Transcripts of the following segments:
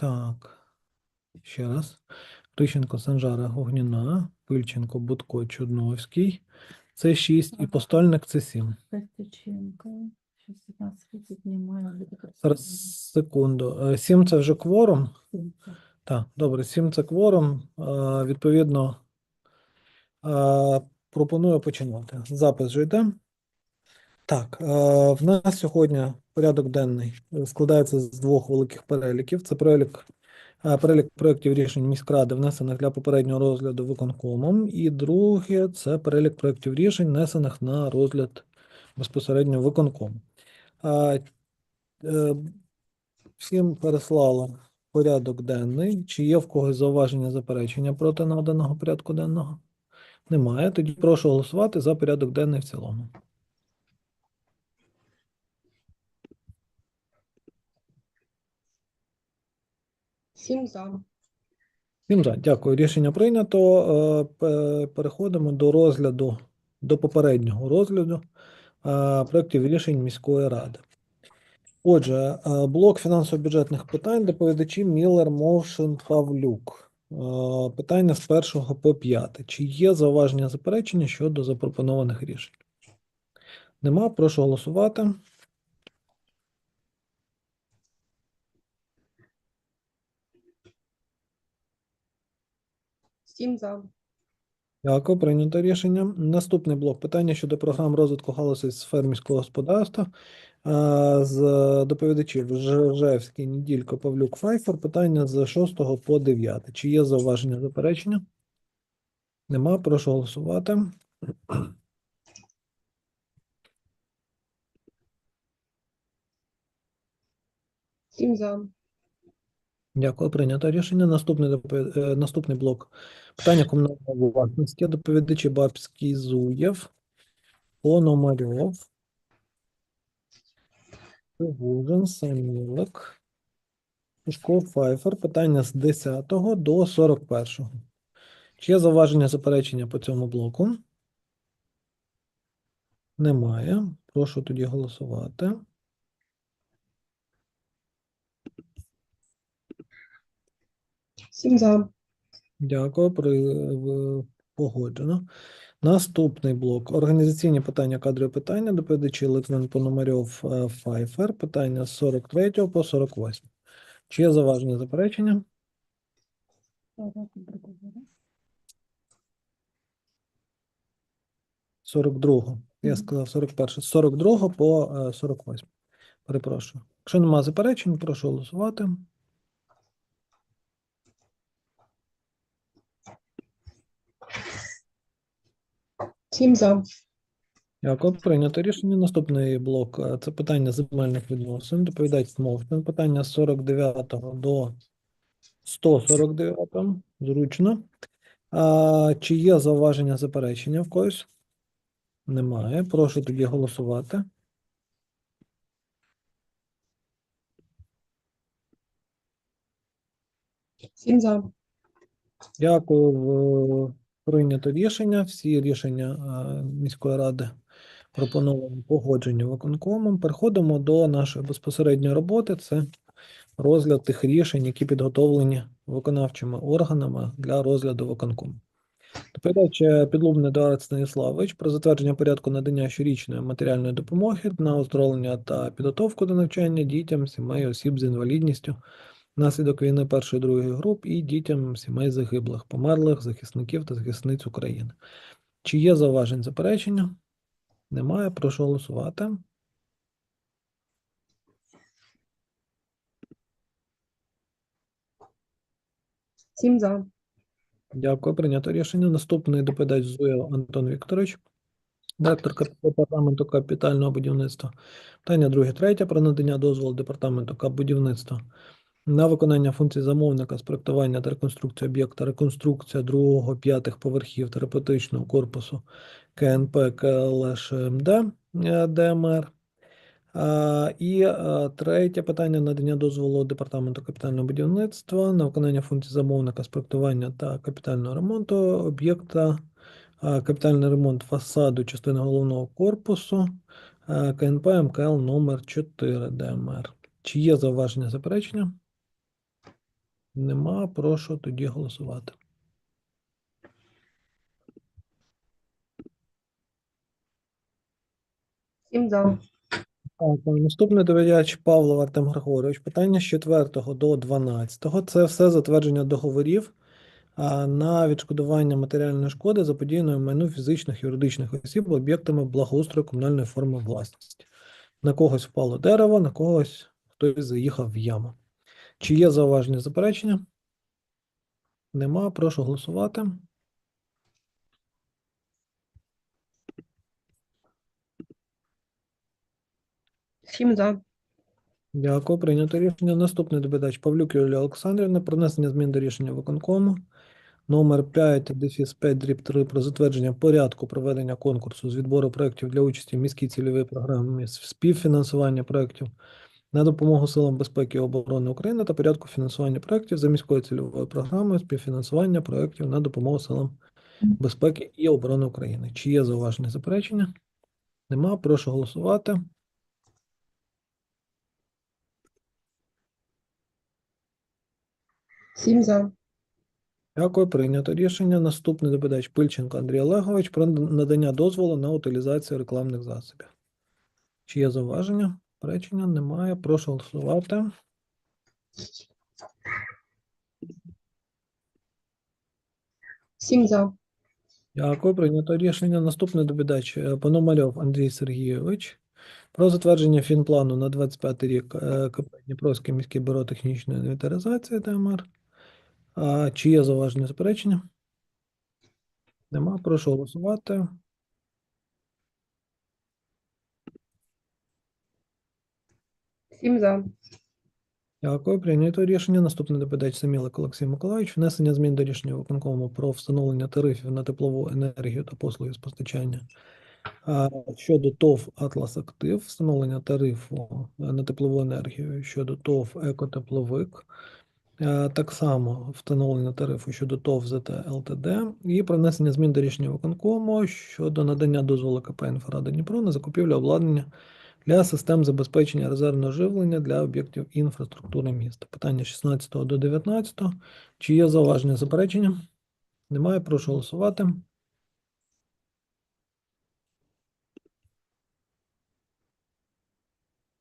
Так. Ще раз. Тищенко, Санжара, Гогніна, Пильченко, Будко, Чудновський. Це 6 і постольник це 7. Костюченко. Щось 15 немає. Зараз секунду. 7 це вже кворум. Так, добре, 7 це кворум. Е, Відповідно, е, пропоную починати. Запис вже йде. Так, е, в нас сьогодні порядок денний е, складається з двох великих переліків. Це перелік, е, перелік проєктів рішень міськради, внесених для попереднього розгляду виконкомом. І друге це перелік проєктів рішень, внесених на розгляд безпосередньо виконкому. Е, Всім переслала порядок денний. Чи є в когось зауваження заперечення проти наданого порядку денного? Немає. Тоді прошу голосувати за порядок денний в цілому. Сім за. Всім за. Дякую. Рішення прийнято. Е, Переходимо до розгляду, до попереднього розгляду е, проєктів рішень міської ради. Отже, е, блок фінансово-бюджетних питань, доповідачі Міллер, Мовшин, Павлюк. Питання з першого по п'яте. Чи є зауваження заперечення щодо запропонованих рішень? Нема. Прошу голосувати. Сім за. Дякую, прийнято рішення. Наступний блок питання щодо програм розвитку галузей сфер міського господарства. З доповідачів Жевський, Неділько, Павлюк, Файфер. Питання з 6 по 9. Чи є зауваження заперечення? Нема. Прошу голосувати. Сім за. Дякую, прийнято рішення. Наступний, допов- е, наступний блок питання комунальної власності. Доповідачі Бабський, Зуєв, Пономарьов, Пригожин, Самілик, Пушков, Файфер. Питання з 10 до 41. Чи є зауваження заперечення по цьому блоку? Немає. Прошу тоді голосувати. Сім за. Дякую, при, погоджено. Наступний блок. Організаційні питання, кадрові питання. Доповідачі Литвин, Пономарьов, е, Файфер. Питання з 43 по 48. Чи є зауваження заперечення? 42. Я сказав 41. 42 по е, 48. Перепрошую. Якщо немає заперечень, прошу голосувати. Сім за. Дякую. Прийнято рішення. Наступний блок е, це питання земельних відносин. Доповідач Мовчан. Питання з 49 до 149. Зручно. А, чи є зауваження заперечення в когось? Немає. Прошу тоді голосувати. Сім за. Дякую. Прийнято рішення. Всі рішення е, міської ради пропоновані погоджені виконкомом. Переходимо до нашої безпосередньої роботи. Це розгляд тих рішень, які підготовлені виконавчими органами для розгляду виконкому. Доповідач е, Підлубний Едуард Станіславович про затвердження порядку надання щорічної матеріальної допомоги на оздоровлення та підготовку до навчання дітям сімей осіб з інвалідністю внаслідок війни першої другої груп і дітям сімей загиблих, померлих захисників та захисниць України. Чи є зауважень заперечення? Немає. Прошу голосувати. Сім за. Дякую, прийнято рішення. Наступний доповідач Зуєв Антон Вікторович, директор департаменту капітального будівництва. Питання друге, третє про надання дозволу департаменту капбудівництва на виконання функцій замовника з проектування та реконструкції об'єкта, реконструкція другого п'ятих поверхів терапевтичного корпусу КНП КЛШМД е, ДМР. І е, третє питання надання дозволу департаменту капітального будівництва на виконання функцій замовника з та капітального ремонту об'єкта, капітальний ремонт фасаду частини головного корпусу е, КНП МКЛ номер 4 ДМР. Чи є зауваження заперечення? Нема. Прошу тоді голосувати. Сім за. Так, наступний доповідач Павлов Артем Григорович. Питання з 4 до 12. Це все затвердження договорів на відшкодування матеріальної шкоди заподіяної майну фізичних і юридичних осіб об'єктами благоустрою комунальної форми власності. На когось впало дерево, на когось хтось заїхав в яму. Чи є зауваження заперечення? Нема. Прошу голосувати. Сім за. Дякую. Прийнято рішення. Наступний доповідач Павлюк Юлія Олександрівна про внесення змін до рішення виконкому номер 5 дефіс 5 дріб 3 про затвердження порядку проведення конкурсу з відбору проєктів для участі в міській цільовій програмі співфінансування проєктів на допомогу силам безпеки і оборони України та порядку фінансування проєктів за міською цільовою програмою співфінансування проєктів на допомогу силам безпеки і оборони України. Чи є зауваження заперечення? Нема. Прошу голосувати. Сім за. Дякую, прийнято рішення. Наступний доповідач Пильченко Андрій Олегович про надання дозволу на утилізацію рекламних засобів. Чи є зауваження? Речення немає. Прошу голосувати. Сім за. Дякую, прийнято рішення. Наступний доповідач е, Пономарьов Андрій Сергійович про затвердження фінплану на 25 рік е, КП Дніпровське міське бюро технічної інвентаризації ТМР. А, Чи є зауваження заперечення? Нема. Прошу голосувати. Сім за. Дякую. Прийнято рішення. Наступний доповідач Самілик Олексій Миколаївич. Внесення змін до рішення виконкому про встановлення тарифів на теплову енергію та послуги з постачання. Щодо ТОВ Атлас Актив, встановлення тарифу на теплову енергію щодо ТОВ Екотепловик. Так само встановлення тарифу щодо ТОВ ЗТ ЛТД і про внесення змін до рішення виконкому щодо надання дозволу КП «Інфрада Дніпро» на закупівлю обладнання для систем забезпечення резервного живлення для об'єктів інфраструктури міста. Питання 16 до 19. Чи є зауваження заперечення? Немає. Прошу голосувати.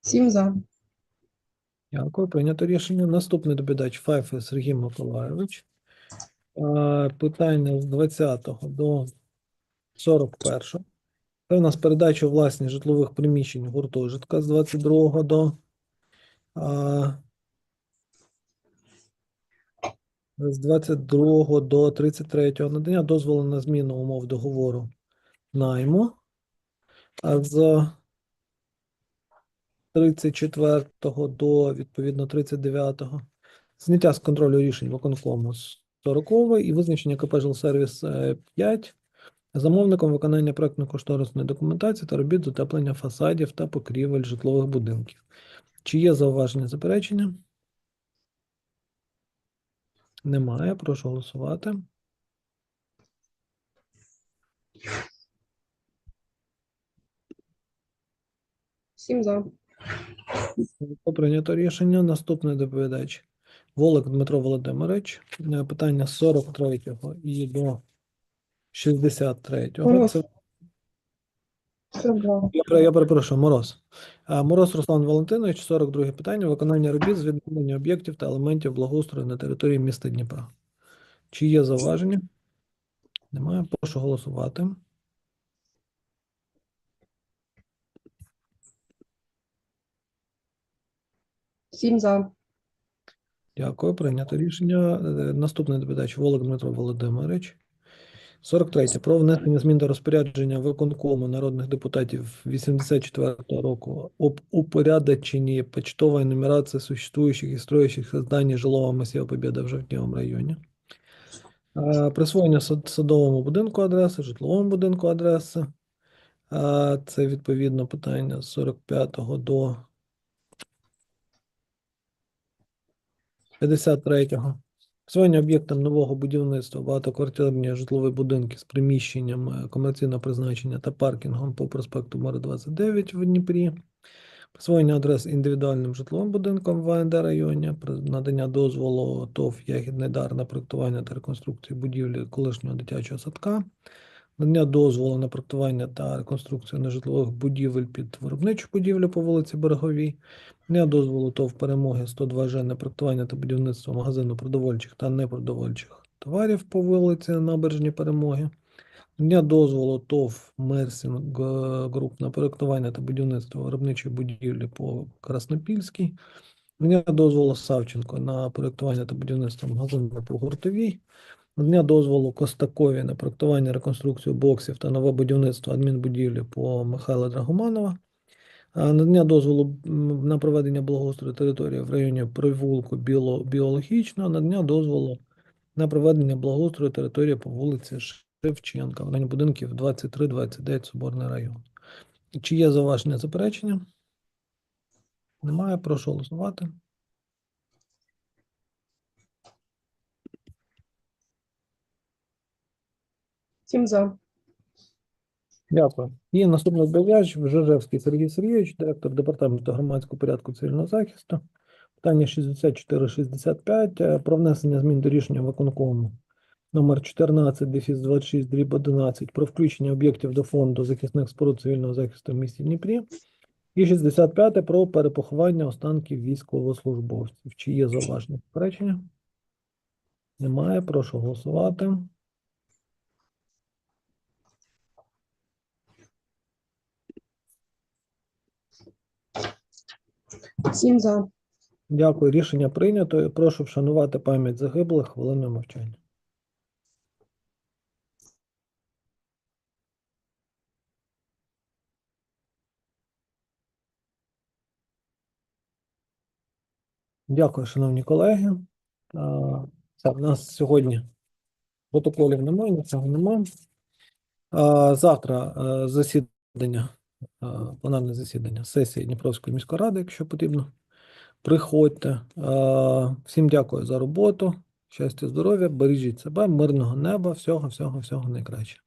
Сім за. Дякую. Прийнято рішення. Наступний доповідач Файфе Сергій Миколайович. Е, Питання з 20 до 41. Це у нас передача власність житлових приміщень гуртожитка з 22 до а, з 22 до 33 надання дозволу на зміну умов договору найму. А з 34 до відповідно 39 зняття з контролю рішень виконкому з 40 і визначення КП «Жилсервіс» е, 5 замовником виконання проектно-кошторисної документації та робіт з утеплення фасадів та покрівель житлових будинків. Чи є зауваження заперечення? Немає. Прошу голосувати. Сім за. Прийнято рішення. Наступний доповідач Волик Дмитро Володимирович. Питання з 43 і до 63. Мороз. Це Я, я перепрошую, Мороз. Мороз Руслан Валентинович, 42 питання. Виконання робіт з відновлення об'єктів та елементів благоустрою на території міста Дніпра. Чи є зауваження? Немає. Прошу голосувати. Сім за. Дякую. Прийнято рішення. Е, Наступний доповідач Волок Дмитро Володимирович. 43. Про внесення змін до розпорядження виконкому народних депутатів 84-го року об упорядоченні почтової нумерації существующих і строящихся зданий жилого массива Побєда в Жовтневому районі. Присвоєння садовому будинку адреси, житловому будинку адреси. Це відповідно питання з 45 до 53-го. Присвоєння об'єктам нового будівництва багатоквартирні житлові будинки з приміщенням е, комерційного призначення та паркінгом по проспекту Мора 29 в Дніпрі. присвоєння адрес індивідуальним житловим будинком в АНД районі, надання дозволу ТОВ Ягідний дар на проектування та реконструкцію будівлі колишнього дитячого садка, надання дозволу на проєктування та реконструкцію нежитлових будівель під виробничу будівлю по вулиці Береговій, надання дозволу ТОВ перемоги 102 Ж на проєктування та будівництво магазину продовольчих та непродовольчих товарів по вулиці Набережні Перемоги. Дня дозволу ТОВ Мерсінг Груп на проєктування та будівництво виробничої будівлі по Краснопільській. Дня дозволу Савченко на проєктування та будівництво магазину по Гуртовій. Дня дозволу Костакові на проєктування, реконструкцію боксів та нове будівництво адмінбудівлі по Михайла Драгоманова. Надання дозволу на проведення благоустрою території в районі провулку біологічного, надання дозволу на проведення благоустрою території по вулиці Шевченка, в районі будинків 23-29 Соборний район. Чи є зауваження заперечення? Немає, прошу голосувати. Сім за. Дякую. І наступний доповідач Жижевський Сергій Сергійович, директор департаменту громадського порядку цивільного захисту. Питання 6465 е, про внесення змін до рішення виконкому номер 14 дефіс 26 дріб 11 про включення об'єктів до фонду захисних споруд цивільного захисту в місті Дніпрі. І 65 про перепоховання останків військовослужбовців. Чи є зауваження заперечення? Немає. Прошу голосувати. Сім за. Дякую. Рішення прийнято. Прошу вшанувати пам'ять загиблих хвилиною мовчання. Дякую, шановні колеги. Це в нас сьогодні протоколів немає, нічого немає. Завтра е, засідання, пленарне засідання сесії Дніпровської міської ради, якщо потрібно. Приходьте. Е, Всім дякую за роботу. Щастя, здоров'я, бережіть себе, мирного неба, всього, всього, всього найкраще.